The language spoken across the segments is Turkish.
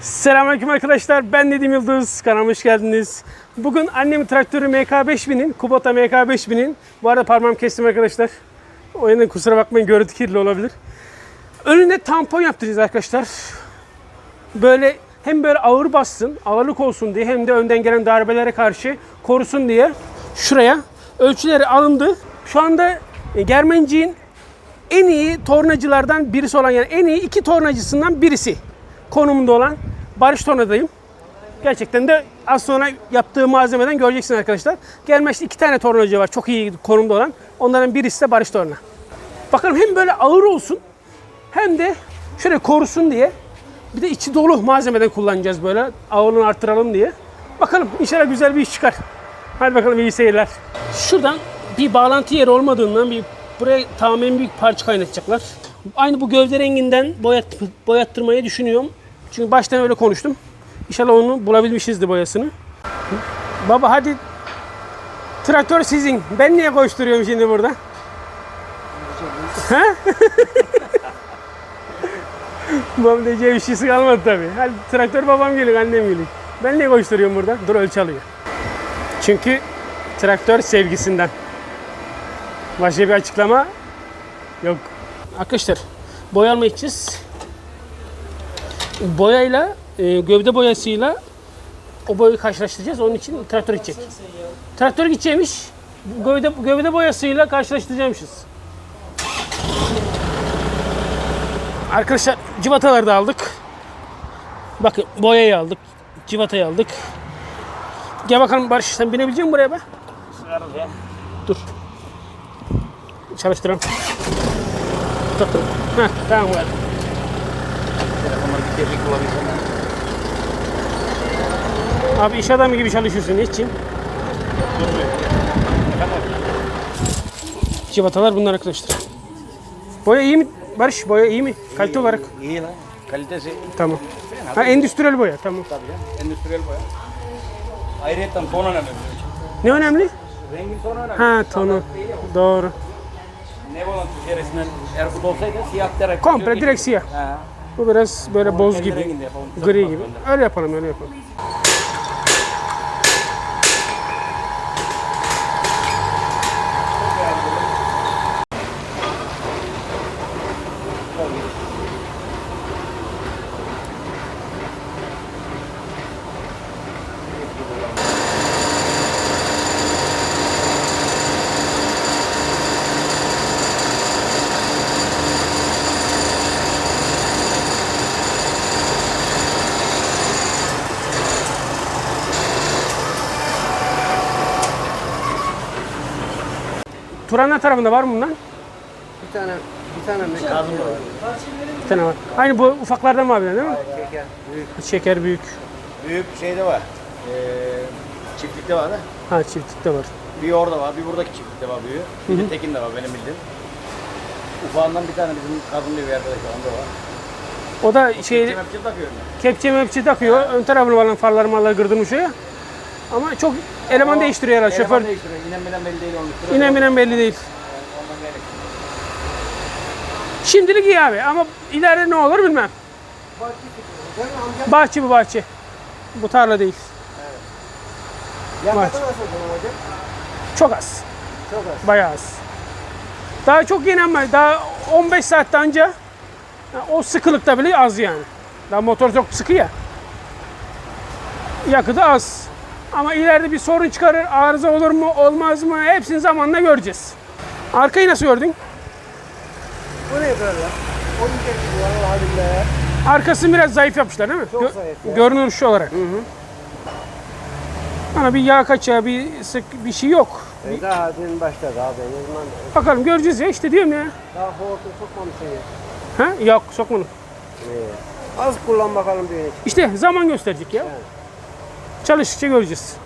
Selamünaleyküm arkadaşlar. Ben Nedim Yıldız. Kanalıma hoş geldiniz. Bugün annemin traktörü MK5000'in, Kubota MK5000'in. Bu arada parmağımı kestim arkadaşlar. O yüzden kusura bakmayın görüntü kirli olabilir. Önüne tampon yaptıracağız arkadaşlar. Böyle hem böyle ağır bassın, ağırlık olsun diye hem de önden gelen darbelere karşı korusun diye şuraya ölçüleri alındı. Şu anda e, Germencik'in en iyi tornacılardan birisi olan yani en iyi iki tornacısından birisi konumunda olan Barış Torna'dayım. Gerçekten de az sonra yaptığı malzemeden göreceksiniz arkadaşlar. Gelmeşte iki tane tornacı var çok iyi konumda olan. Onların birisi de Barış Torna. Bakalım hem böyle ağır olsun hem de şöyle korusun diye bir de içi dolu malzemeden kullanacağız böyle ağırlığını arttıralım diye. Bakalım inşallah güzel bir iş çıkar. Hadi bakalım iyi seyirler. Şuradan bir bağlantı yeri olmadığından bir buraya tamamen bir parça kaynatacaklar. Aynı bu gövde renginden boyat, boyattırmayı düşünüyorum. Çünkü baştan öyle konuştum. İnşallah onu bulabilmişizdir boyasını. Baba hadi traktör sizin. Ben niye koşturuyorum şimdi burada? Ha? Babam diyeceği bir şeysi kalmadı tabii. Hadi traktör babam geliyor, annem geliyor. Ben niye koşturuyorum burada? Dur ölçü alıyor. Çünkü traktör sevgisinden. Başka bir açıklama yok. Arkadaşlar boya almaya gideceğiz. Boyayla, e, gövde boyasıyla o boyayı karşılaştıracağız. Onun için traktör gidecek. Traktör gidecekmiş. Gövde, gövde boyasıyla karşılaştıracakmışız. Arkadaşlar civataları da aldık. Bakın boyayı aldık. Civatayı aldık. Gel bakalım Barış sen binebilecek misin buraya be? Dur. Çalıştıralım. Dur. Heh, tamam gel. Abi iş adamı gibi çalışıyorsun niçin? Civatalar bunlar arkadaşlar. Boya iyi mi? Barış boya iyi mi? Kalite olarak. İyi lan. Kalitesi Tamam. Ha endüstriyel boya tamam. tabii ya. Endüstriyel boya. Ayrıca ton önemli. Ne önemli? Rengin tonu önemli. Ha tonu. Doğru. Ne olan bu da olsaydı siyah direkt. Komple direkt siyah. Ha. Bu biraz böyle boz gibi. Gri gibi. Öyle yapalım öyle yapalım. Turana tarafında var mı bundan? Bir tane, bir tane mi? Lazım var. Bir tane var. Aynı bu ufaklardan mı abi değil mi? Şeker. Büyük. Şeker büyük. Büyük şeyde var. Ee, çiftlikte var da. Ha çiftlikte var. Bir orada var, bir buradaki çiftlikte var büyüğü. Bir de Tekin de var benim bildiğim. Ufağından bir tane bizim kadın diye bir arkadaş var, onda var. O da şey Kemepçi takıyorum ben. kepçe mepçe takıyor. Ön tarafını falan farları malları kırdırmış o ya. Ama çok eleman değiştiriyor herhalde Eleman şoför. değiştiriyor. İnen binen belli değil onun. İnen binen belli değil. Şimdilik iyi abi ama ileride ne olur bilmem. Bahçe bu bahçe. Bu tarla değil. Yakıtı nasıl bunun hocam? Çok az. Çok az. Bayağı az. Daha çok yeni ama daha 15 saatte anca ya o sıkılıkta bile az yani. Daha motor çok sıkı ya. Yakıtı az. Ama ileride bir sorun çıkarır, arıza olur mu, olmaz mı hepsini zamanla göreceğiz. Arkayı nasıl gördün? Böyle? Oyuncak gibi var halinde. Arkasını biraz zayıf yapmışlar değil mi? Çok Gö- zayıf ya. Görünüş olarak. Ama bir yağ kaçağı, bir sık bir şey yok. E daha dün başladı abi. Zaman? Bakalım göreceğiz ya işte diyorum ya. Daha hortu sokmamışsın ya. Ha? Yok sokmadım. Ee, az kullan bakalım önce. İşte zaman gösterecek ya. Çalıştıkça göreceğiz.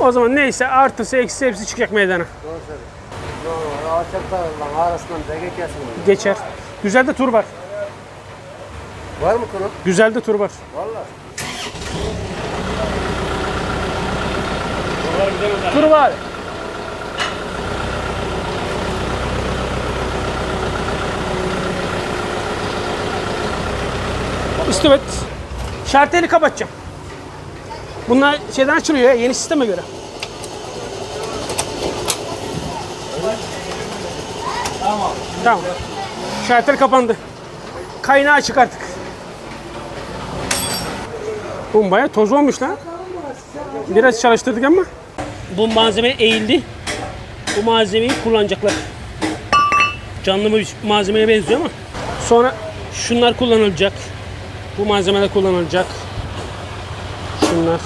O zaman neyse artısı eksisi hepsi çıkacak meydana. Doğru söylüyorsun. Doğru. Arasından. Geçer. Güzel de tur var. Var mı konu? Güzel de tur var. Valla. Tur var. İstivet. Şarteli kapatacağım. Bunlar şeyden açılıyor ya yeni sisteme göre. Tamam. Tamam. Şartel kapandı. Kaynağı açık artık. Bu bayağı toz olmuş lan. Biraz çalıştırdık ama. Bu malzeme eğildi. Bu malzemeyi kullanacaklar. Canlı bir malzemeye benziyor ama. Sonra şunlar kullanılacak. Bu malzemeler kullanılacak. Şunlar.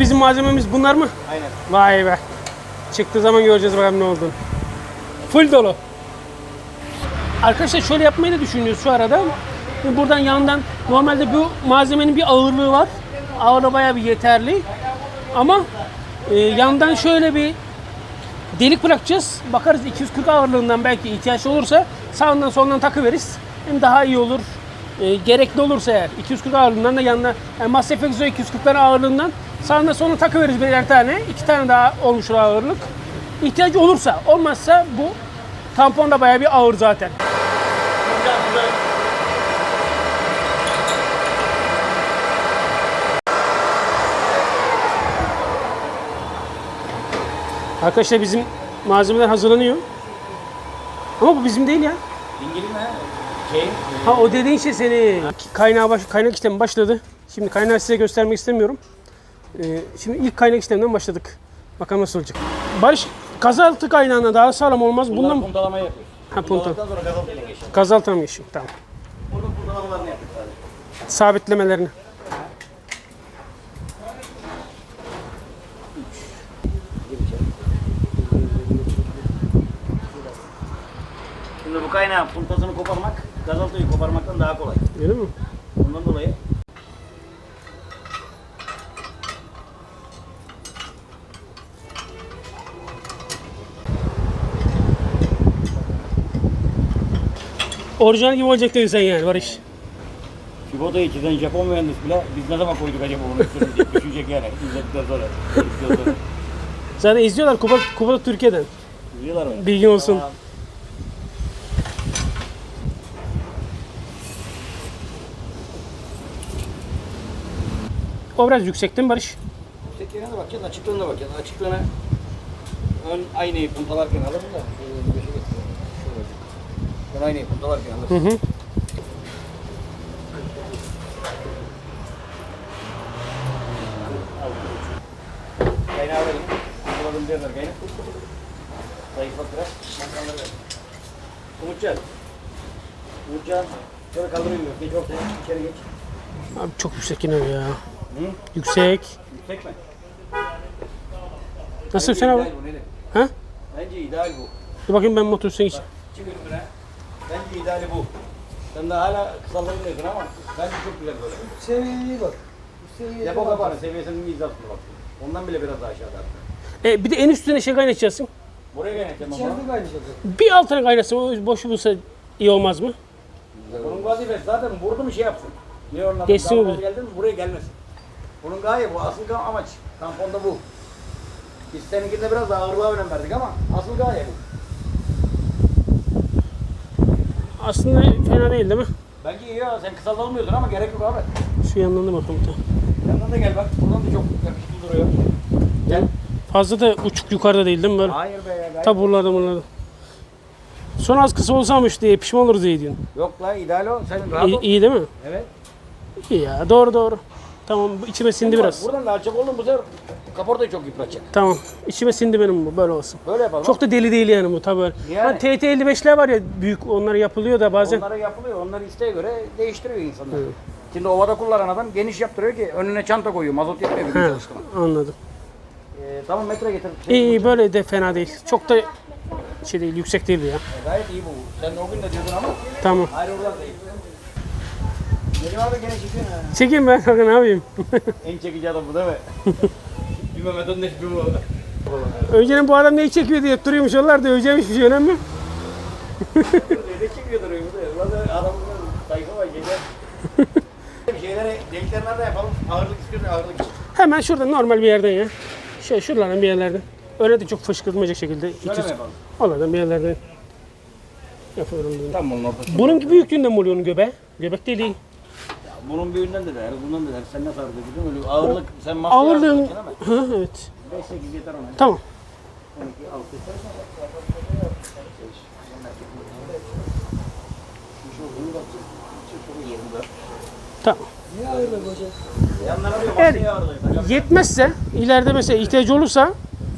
Bizim malzememiz bunlar mı? Aynen. Vay be. Çıktığı zaman göreceğiz bakalım ne olduğunu. Full dolu. Arkadaşlar şöyle yapmayı da düşünüyoruz şu arada. Buradan yandan normalde bu malzemenin bir ağırlığı var. Ağırlığı bayağı bir yeterli. Ama e, yandan şöyle bir delik bırakacağız. Bakarız 240 ağırlığından belki ihtiyaç olursa sağından solundan takıveririz. Hem daha iyi olur. E, gerekli olursa eğer 240 ağırlığından da yanına yani Mass Effect Zoe 240'ların ağırlığından sağından soluna takıveririz birer tane. iki tane daha olmuş ağırlık. İhtiyacı olursa olmazsa bu tampon da bayağı bir ağır zaten. Arkadaşlar bizim malzemeler hazırlanıyor. Ama bu bizim değil ya. Dingili mi? Şey, Ha o dediğin şey seni. Kaynağı baş, kaynak işlemi başladı. Şimdi kaynağı size göstermek istemiyorum. Ee, şimdi ilk kaynak işleminden başladık. Bakalım nasıl olacak. Barış gazaltı kaynağına daha sağlam olmaz. bunlar Bundan puntalamayı yapıyoruz. Ha, punta. Puntaladıktan sonra geçiyor. mı geçiyor? Tamam. Bunun puntalamalarını yapıyoruz sadece. Sabitlemelerini. Şimdi bu kaynağın puntasını koparmak, gazaltıyı koparmaktan daha kolay. Öyle mi? Bundan dolayı Orijinal gibi olacak dedin sen yani Barış. Kubota'yı çizen Japon mühendis bile biz ne zaman koyduk acaba üstüne diye düşünecek yani. İzledikten sonra. İzledikten sonra. Zaten izliyorlar Kuba, Kuba Türkiye'den. Biliyorlar mı? Bilgin olsun. Tamam. O biraz yüksek değil mi Barış? Yüksekliğine de bakacaksın, açıklığına da bakacaksın. Açıklığına ön aynayı puntalarken alırım da. Şöyle. Ön aynayı puntalarken Hı hı. Kaynağı vereyim. Kumpuladım diyorlar kaynak. Zayıflat biraz. Mangalları ver. Umutcan. Umutcan. Şöyle kaldırayım diyor. Geç ortaya. İçeri geç. Abi çok yüksek yine ya. Hı? Yüksek. Yüksek mi? Nasıl sen abi? ideal bu. Ha? Bence ideal bu. Dur bakayım ben motor üstüne geç. Çık önüne. Bence ideali bu. Sen de hala kısalarını diyorsun ama bence çok güzel böyle. Seviyeye bak. Bu seviyeye Depo bak. kapanı seviyesinin bir bak. Ondan bile biraz daha aşağıda hatta. E, bir de en üstüne şey kaynatacaksın. Buraya kaynatacağım ama. İçeride kaynayacak. Bir altına kaynatsa o boşu bulsa iyi olmaz mı? Bunun vazifesi zaten vurdu mu şey yapsın. Ne onun adı? Geçsin geldi mi buraya gelmesin. Bunun gaye bu. Asıl amaç. Tamponda bu. Biz seninkinde biraz daha ağırlığa önem verdik ama asıl gaye bu. Aslında fena değil değil mi? Bence iyi ya. Sen kısalda olmuyorsun ama gerek yok abi. Şu yandan da bakalım. Tamam. Yandan da gel bak. Buradan da çok yakışıklı duruyor. Gel. Fazla da uçuk yukarıda değil değil mi böyle? Hayır be ya. Tabi buralarda buralarda. Son az kısa olsaymış diye pişman oluruz diye diyorsun. Yok la ideal o. Sen rahat İyi, ol. iyi değil mi? Evet. İyi ya doğru doğru. Tamam bu içime sindi Bak, biraz. Buradan da alçak oldun bu sefer kaportayı çok yıpratacak. Tamam. İçime sindi benim bu böyle olsun. Böyle yapalım. Çok da deli değil yani bu tabi. Yani. Yani. TT55'ler var ya büyük onlar yapılıyor da bazen. Onlara yapılıyor. Onları isteğe göre değiştiriyor insanlar. Şimdi ovada kullanan adam geniş yaptırıyor ki önüne çanta koyuyor. Mazot yetmiyor bir gün He, anladım. Ee, tamam metre getir. Şey, İyi iyi böyle de fena değil. Çok da şey değil yüksek değil ya. Gayet iyi bu. Sen de o gün de diyordun ama Tamam. hayır oradan değil. Benim abi gene çekiyor ha. Çekeyim ben kanka ne yapayım? En çekici adam bu değil mi? bir Mehmet Öndeş bir bu. Önceden bu adam neyi çekiyor diye duruyormuş onlar da öleceğimiş bir şey önemli mi? Ne çekiyor duruyor bu da. Ulan adamın sayfa var gece. bir delikler nerede yapalım? Ağırlık istiyorsun ağırlık için. Hemen şurada normal bir yerden ya. Şey şuralardan bir yerlerden. Öyle de çok fışkırtmayacak şekilde. Şöyle 200 mi yapalım? Oralardan bir yerlerden. Yapıyorum bunu. Tam bunun ortası. Bunun büyüklüğünde mi oluyor onun göbeği? Göbek değil. değil. Bunun büyüğünden de der, bundan da der. Sen nasıl hareket ediyorsun? Öyle ağırlık, sen masaya Ağırlığın... ama Hı, evet. 5-8 yeter ona. Tamam. 12, 6, Tamam. Niye ağırlık hocam? Yanlara diyor Eğer yetmezse ileride mesela ihtiyacı olursa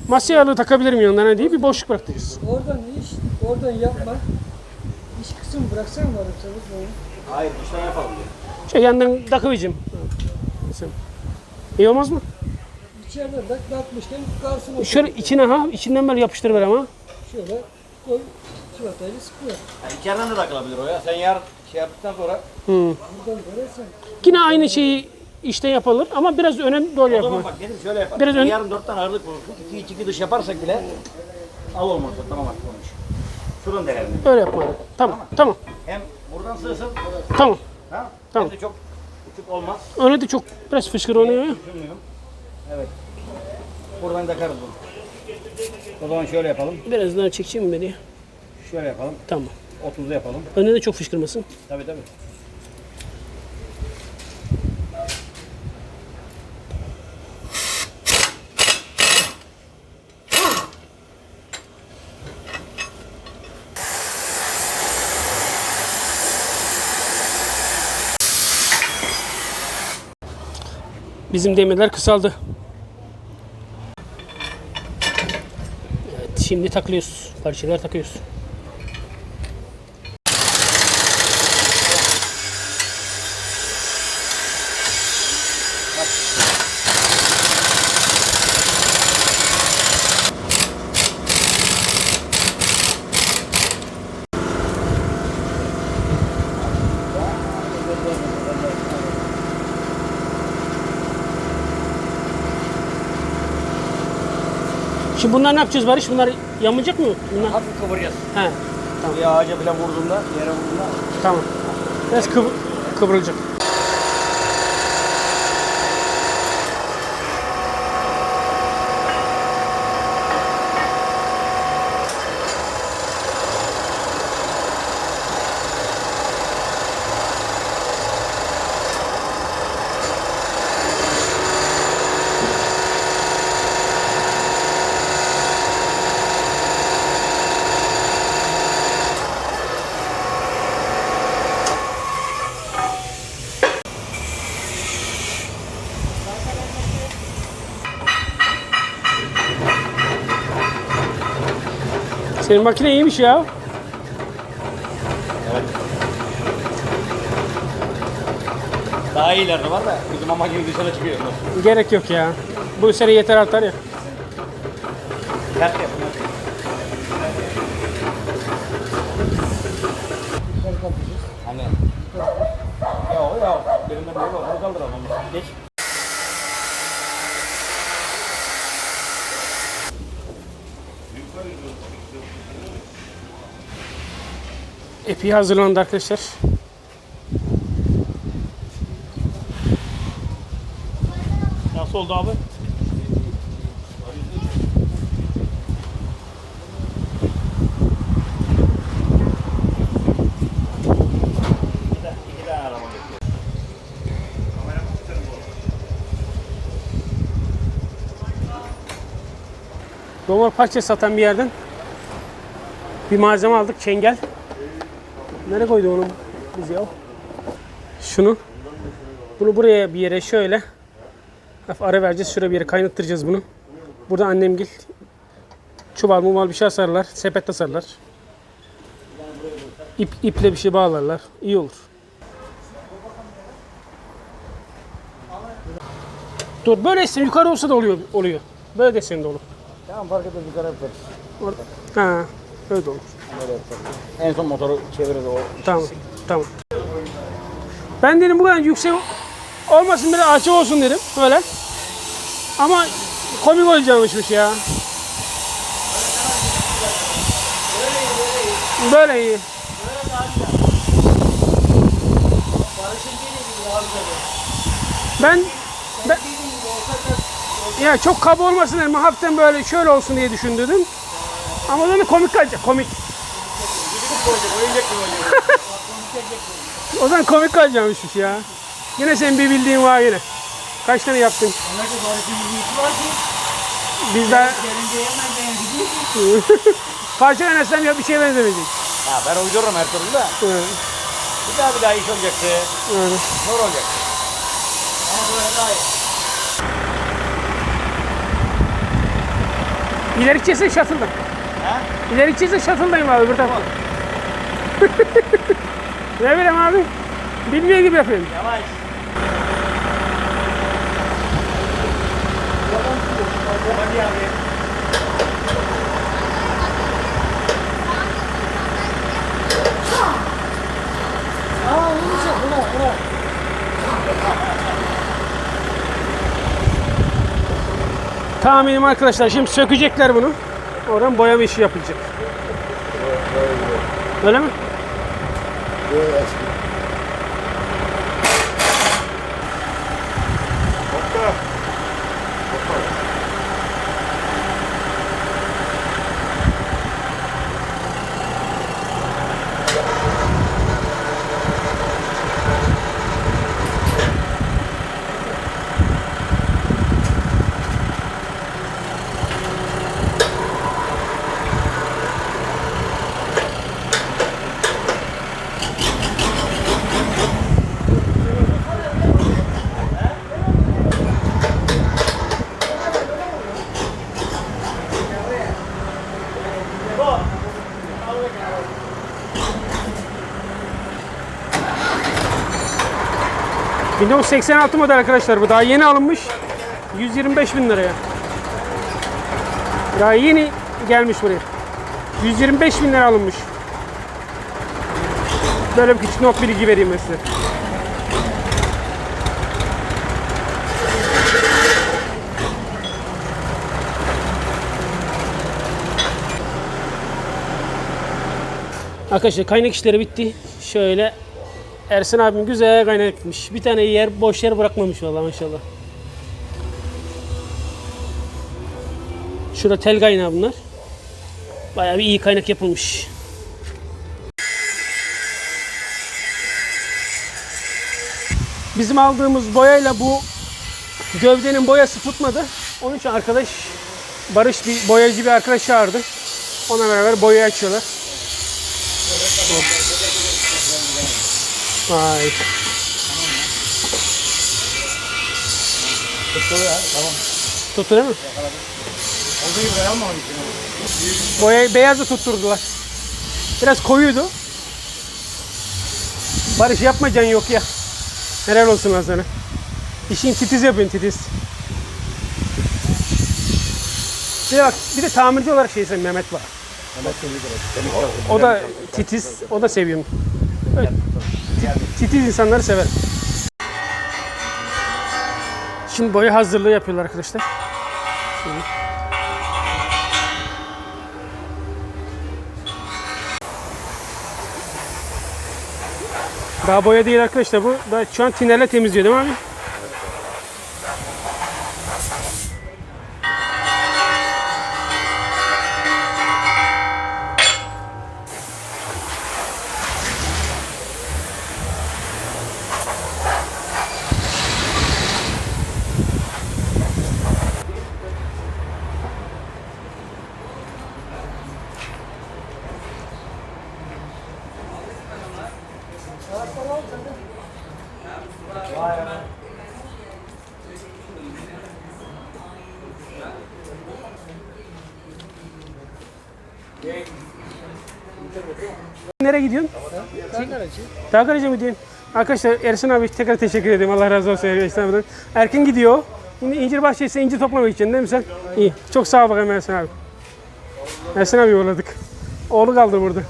masaya ağırlığı takabilirim yanlarına diye bir boşluk bıraktırırız. Oradan iş, oradan yapma. İş kısmı bıraksan mı ararsanız böyle? Hayır, dıştan yapalım diyor. Şey yandan takıvereceğim. Sen- İyi olmaz mı? İçeriden de dağıtmışken kalsın o. Şöyle içine ha içinden böyle yapıştırıver ama. Şöyle koy. Çivatayla sıkıyor. Yani içeriden de takılabilir o ya. Sen yarın şey yaptıktan sonra Hı. Yine aynı şeyi işte yapılır ama biraz öne doğru o zaman yapma. bak dedim şöyle yapalım. Biraz ön- Yarın 4 tane ağırlık bulursun. 2 2 2 dış yaparsak bile al olmazsa tamam artık konuş. Şuradan denerim. Öyle yapma. Tamam. Tamam. Hem buradan sığsın. Tamam. Ha? Tamam. Hem de çok uçuk olmaz. Öyle de çok biraz fışkır oluyor ya. Düşünmüyorum. Evet. Buradan takarız bunu. O zaman şöyle yapalım. Biraz daha çekeceğim beni. Şöyle yapalım. Tamam. 30'da yapalım. Önüne de çok fışkırmasın. Tabii tabii. Bizim demirler kısaldı. Evet, şimdi takılıyoruz. Parçalar takıyoruz. Şimdi bunlar ne yapacağız Barış? Bunlar yanmayacak mı? Bunlar... Hafif kıvıracağız. He, Bir ağaca falan vurduğunda, yere vurduğunda tamam. Biraz kıvı- kıvrılacak. Senin makine iyiymiş ya. daha iyileri var da bizim ama gibi dışarı çıkıyor. Gerek yok ya. Bu sene yeter artar ya. Ters yap. Hani. Ya ya. Birinden biri var. Bunu kaldıralım. Geç. Epi hazırlandı arkadaşlar. Nasıl oldu abi? Domar parça satan bir yerden bir malzeme aldık. Çengel. Nereye koydu onu biz ya? Şunu. Bunu buraya bir yere şöyle hafif ara vereceğiz. Şuraya bir yere kaynattıracağız bunu. Burada annemgil çuval muval bir şey asarlar. Sepet asarlar. İp, iple bir şey bağlarlar. İyi olur. Dur böyle desin yukarı olsa da oluyor. oluyor. Böyle desin de olur. Tamam fark etmez yukarı yaparız. Orada. Ha, öyle de olur. En son motoru çeviririz o. Tamam, tamam. Ben dedim bu kadar yüksek olmasın biraz açık olsun dedim böyle. Ama komik olacakmışmış ya. Böyle iyi. Ben, ben ya çok kaba olmasın dedim. Hafiften böyle şöyle olsun diye düşündüm. Ama böyle komik kalacak, komik. O zaman komik kalacakmışmış ya. Yine senin bir bildiğin var yine. Kaç tane yaptın? Onlar da bari bir var ki. Biz daha hemen parça yönetsem ya bir şeye benzemeyecek. Ha ben uydururum her türlü de. Evet. Bir daha bir daha iş olacaktı. öyle. Zor olacak. Ama böyle daha iyi. İleri gideceksen shuttle'da. İleri gideceksen shuttle'dayım abi öbür tarafa. Ne bileyim abi. Bilmiyor gibi yapıyorum. Yavaş. Hadi abi. Tahminim arkadaşlar şimdi sökecekler bunu. Oradan boyama işi yapılacak. Öyle mi? Bu 1986 model arkadaşlar bu daha yeni alınmış. 125 bin liraya. Daha yeni gelmiş buraya. 125 bin lira alınmış. Böyle bir küçük not bilgi vereyim size. Arkadaşlar kaynak işleri bitti. Şöyle Ersin abim güzel kaynatmış. Bir tane yer boş yer bırakmamış vallahi maşallah. Şurada tel kaynağı bunlar. Bayağı bir iyi kaynak yapılmış. Bizim aldığımız boyayla bu gövdenin boyası tutmadı. Onun için arkadaş Barış bir boyacı bir arkadaş çağırdı. Ona beraber boyayı açıyorlar. Vay. Tuttu ya. Tamam. Tuttu değil mi? Olduğu gibi almamak için. Boyayı beyazı tutturdular. Biraz koyuydu. Barış yapma can yok ya. Helal olsun lan sana. İşin titiz yapıyorsun titiz. Bir de bak bir de tamirci olarak şeysin Mehmet var. O da titiz, o da seviyorum. Evet. Ti- Titiz insanları sever. Şimdi boya hazırlığı yapıyorlar arkadaşlar. Şöyle. Daha boya değil arkadaşlar bu. Daha şu an tinerle temizliyor değil mi abi? Nereye gidiyorsun? Dağkaracı mı gidiyorsun? Arkadaşlar Ersin abi tekrar teşekkür ederim. Allah razı olsun Ersin abiden. Erkin gidiyor. Şimdi incir bahçesi incir toplamak için değil mi sen? İyi. Çok sağ ol bakayım Ersin abi. Ersin abi yolladık. Oğlu kaldı burada.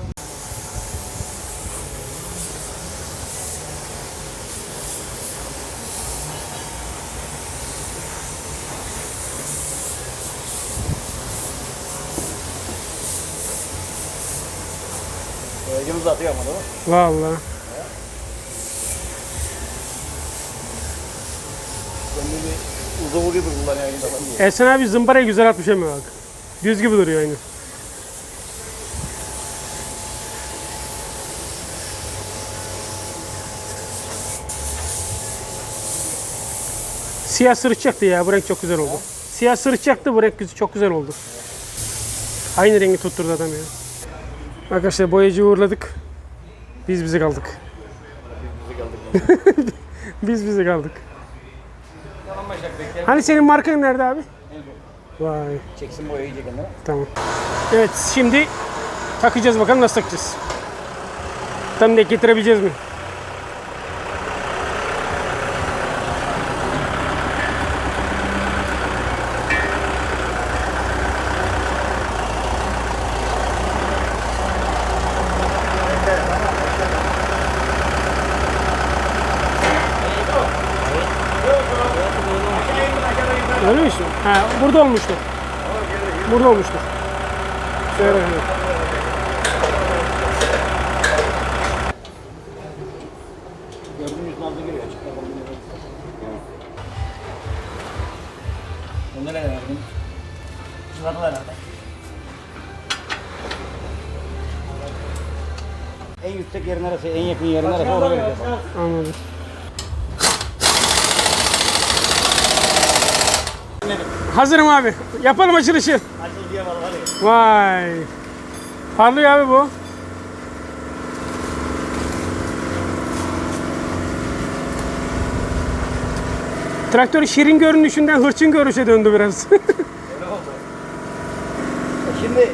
Boyacımız da atıyor ama değil mi? Vallahi. Kendini bir uzuvu gibi kullanıyor Ersin abi zımparayı güzel atmış ama bak. Düz gibi duruyor aynı. Siyah sırıtacaktı ya. Bu renk çok güzel oldu. Siyah sırıtacaktı. Bu renk çok güzel oldu. Aynı rengi tutturdu adam ya. Arkadaşlar boyacıyı uğurladık. Biz bize kaldık. Biz bize kaldık. Tamam Başak. Hani senin markan nerede abi? Vay Çeksin boyayı iyice kendine. tamam. Evet şimdi takacağız bakalım nasıl takacağız. Tam denk getirebileceğiz mi işte? Ha, burada olmuştu. Burada olmuştu. Şöyle. evet. Gördüğünüz nabzı giriyor. Bunları nereden verdin? En yüksek yerin neresi, en yakın yerin neresi oraya vereceğiz. Anladım. Hazırım abi. Yapalım açılışı. Açıl diye var hadi. Vay. Parlıyor abi bu. Traktör şirin görünüşünden hırçın görünüşe döndü biraz. Öyle oldu. Şimdi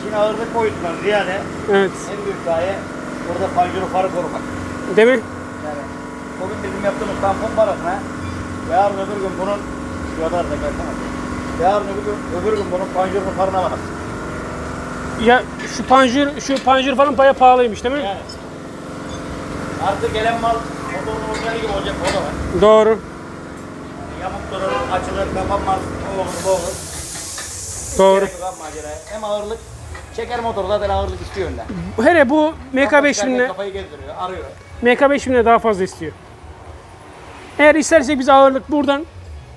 içine ağırlık koydular ziyade. evet. En büyük gaye burada panjuru farı korumak. Değil mi? Yani bugün bizim yaptığımız tampon parasına yarın öbür gün bunun yodar da kalkamaz. Yarın öbür gün, öbür gün bunun panjurunu farına varır. Ya şu panjur, şu panjur falan bayağı pahalıymış değil mi? Yani artık gelen mal motorun orijinali gibi olacak o da var. Doğru. Yani yamuk durur, açılır, kapanmaz, o olur, bu olur. Doğru. Gerek yok abi maceraya. Hem ağırlık, çeker motor zaten ağırlık istiyor önden. Hele bu MK Kafa 5000'le çıkarken Kafayı gezdiriyor, arıyor. MK 5000'le daha fazla istiyor. Eğer istersek biz ağırlık buradan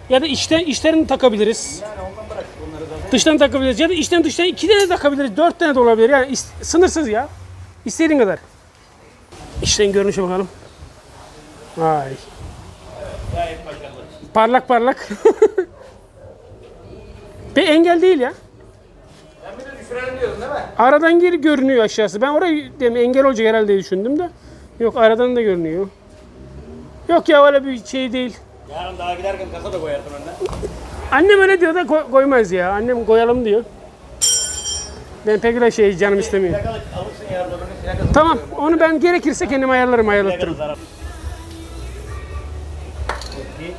ya da içten içlerini takabiliriz. Ondan bırak bunları zaten. Dıştan takabiliriz ya da içten dıştan iki tane takabiliriz. Dört tane de olabilir. Yani sınırsız ya. İstediğin kadar. İçten görünüşe bakalım. Vay. Parlak parlak. Bir engel değil ya. Sen bir de değil mi? Aradan geri görünüyor aşağısı. Ben orayı dedim, engel olacak herhalde diye düşündüm de. Yok aradan da görünüyor. Yok ya öyle bir şey değil. Yarın daha giderken kasa da koyarsın önden. Annem öyle diyor da koy- koymaz ya. Annem koyalım diyor. Ben pek öyle şey canım istemiyor. Plakalık alırsın yarın öbür gün plakasını Tamam koyuyorum. onu ben gerekirse kendim ayarlarım ayarlatırım. Zararı. Peki.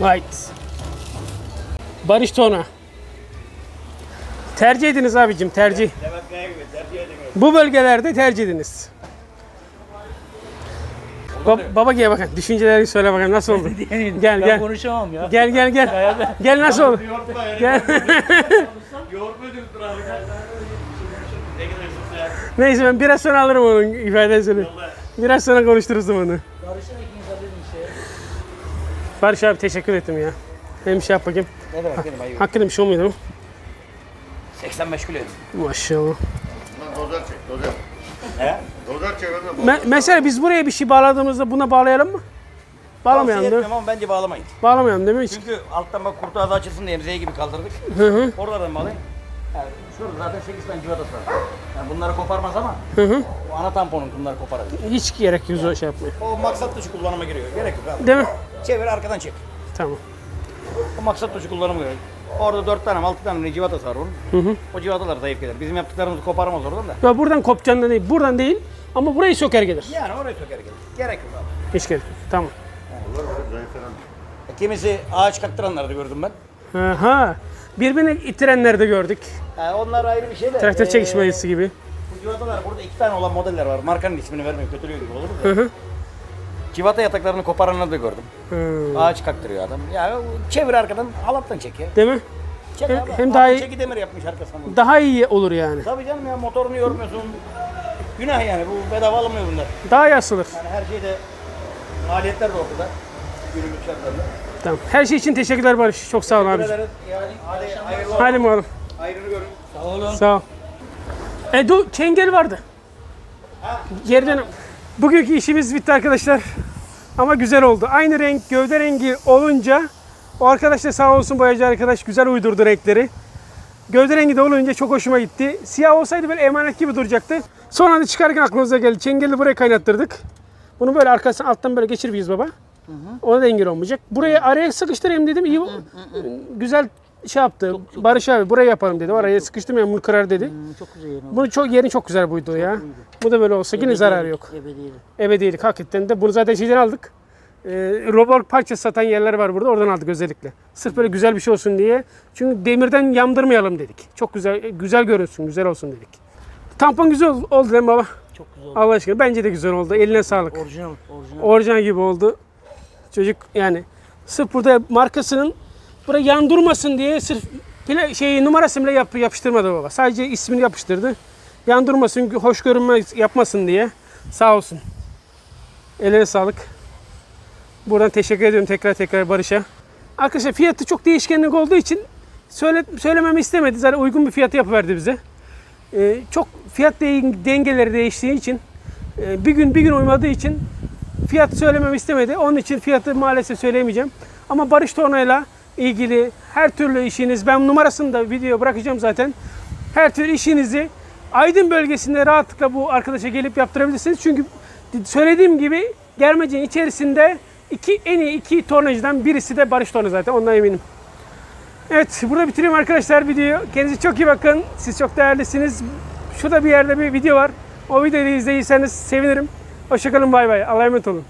Right. Barış Tona. Tercih ediniz abicim tercih. Demet Kaya gibi tercih edemiyorum. Bu bölgelerde tercih ediniz. Ba- baba gel bakın düşüncelerini söyle bakayım nasıl oldu? gel Ben gel. konuşamam ya. Gel gel gel. Gel nasıl oldu? Gel. Neyse ben biraz sonra alırım onun ifadesini. Biraz sonra konuştururuz onu. Barış abi teşekkür ettim ya. Hem şey yap bakayım. Ne demek benim ayıp. Hakkında bir şey olmuyor değil mi? 85 kilo yedim. Maşallah. Lan dozer çek, dozer. He? Me- mesela biz buraya bir şey bağladığımızda buna bağlayalım mı? Bağlamayalım Tavsiye değil mi? ama bence bağlamayın. Bağlamayalım değil mi hiç? Çünkü alttan bak kurtu ağzı açılsın diye Z gibi kaldırdık. Hı hı. Oradan bağlayın. Yani şurada zaten 8 tane civatası var. Yani bunları koparmaz ama Hı hı. o ana tamponun bunları koparabilir. Hiç gerek yok o şey yapmaya. O maksat dışı kullanıma giriyor. Gerek yok abi. Değil mi? Çevir arkadan çek. Tamam. O maksat dışı kullanıma giriyor. Orada 4 tane 6 tane ne civatası var onun. Hı hı. O civatalar zayıf gelir. Bizim yaptıklarımızı koparmaz oradan da. Ya buradan kopacağından değil, buradan değil ama burayı söker gelir. Yani oraya söker gelir. Gerek yok abi. Hiç gerek yok. Tamam. Kimisi ağaç kaktıranları da gördüm ben. Aha. Birbirini itirenleri de gördük. Yani onlar ayrı bir şey de. Traktör e, çekişmesi gibi. Bu civatalar burada iki tane olan modeller var. Markanın ismini vermeyeyim kötülüyor gibi olur mu? Hı hı. Civata yataklarını koparanları da gördüm. Hı. Ağaç kaktırıyor adam. Ya çevir arkadan halattan çek ya. Değil mi? Çek Hem- abi. hem daha iyi- Çeki demir yapmış arkasından. Daha iyi olur yani. Tabii canım ya motorunu yormuyorsun. Günah yani bu bedava alınmıyor bunlar. Daha iyi asılır. Yani her şeyde maliyetler de ortada. Günümüz şartlarında. Tamam. Her şey için teşekkürler Barış. Çok sağ ol Teşekkür abi. ederiz. Yani hadi hayırlı. Hadi bakalım. Hayrını görün. Sağ olun. Sağ ol. E dur çengel vardı. Geriden bugünkü işimiz bitti arkadaşlar. Ama güzel oldu. Aynı renk gövde rengi olunca o arkadaş da sağ olsun boyacı arkadaş güzel uydurdu renkleri. Gövde rengi de olunca çok hoşuma gitti. Siyah olsaydı böyle emanet gibi duracaktı. Sonra da çıkarken aklımıza geldi. Çengeli buraya kaynattırdık. Bunu böyle arkasından alttan böyle geçirmeyiz baba. Ona da engel olmayacak. Buraya araya sıkıştırayım dedim. İyi güzel şey yaptı. Barış abi buraya yapalım dedi. Araya sıkıştırmayalım bunu kırar dedi. Çok güzel yeri. Bunu çok yerin çok güzel buydu ya. Bu da böyle olsa yine zararı yok. Ebediydi. Ebediyelik hakikaten de. Bunu zaten şeyden aldık. Ee, robot parçası satan yerler var burada. Oradan aldık özellikle. Sırf böyle güzel bir şey olsun diye. Çünkü demirden yandırmayalım dedik. Çok güzel güzel görünsün, güzel olsun dedik. Tampon güzel ol- oldu değil mi baba? Çok güzel oldu. Allah aşkına bence de güzel oldu. Eline sağlık. Orijinal. Orijinal. Orijinal gibi oldu. Çocuk yani sırf burada markasının buraya yan durmasın diye sırf pla- şey numarasını bile yap, yapıştırmadı baba. Sadece ismini yapıştırdı. Yan durmasın, hoş görünme yapmasın diye. Sağ olsun. Eline sağlık. Buradan teşekkür ediyorum tekrar tekrar Barış'a. Arkadaşlar fiyatı çok değişkenlik olduğu için söyle, söylememi istemedi. Zaten uygun bir fiyatı yapıverdi bize. Ee, çok fiyat de- dengeleri değiştiği için e, bir gün bir gün uymadığı için fiyat söylememi istemedi. Onun için fiyatı maalesef söyleyemeyeceğim. Ama Barış Torna'yla ilgili her türlü işiniz, ben numarasını da video bırakacağım zaten. Her türlü işinizi Aydın bölgesinde rahatlıkla bu arkadaşa gelip yaptırabilirsiniz. Çünkü söylediğim gibi Germece'nin içerisinde iki en iyi iki tornacıdan birisi de Barış Torna zaten ondan eminim. Evet burada bitiriyorum arkadaşlar videoyu. Kendinize çok iyi bakın. Siz çok değerlisiniz. Şurada bir yerde bir video var. O videoyu izleyirseniz sevinirim. Hoşçakalın bay bay. Allah'a emanet olun.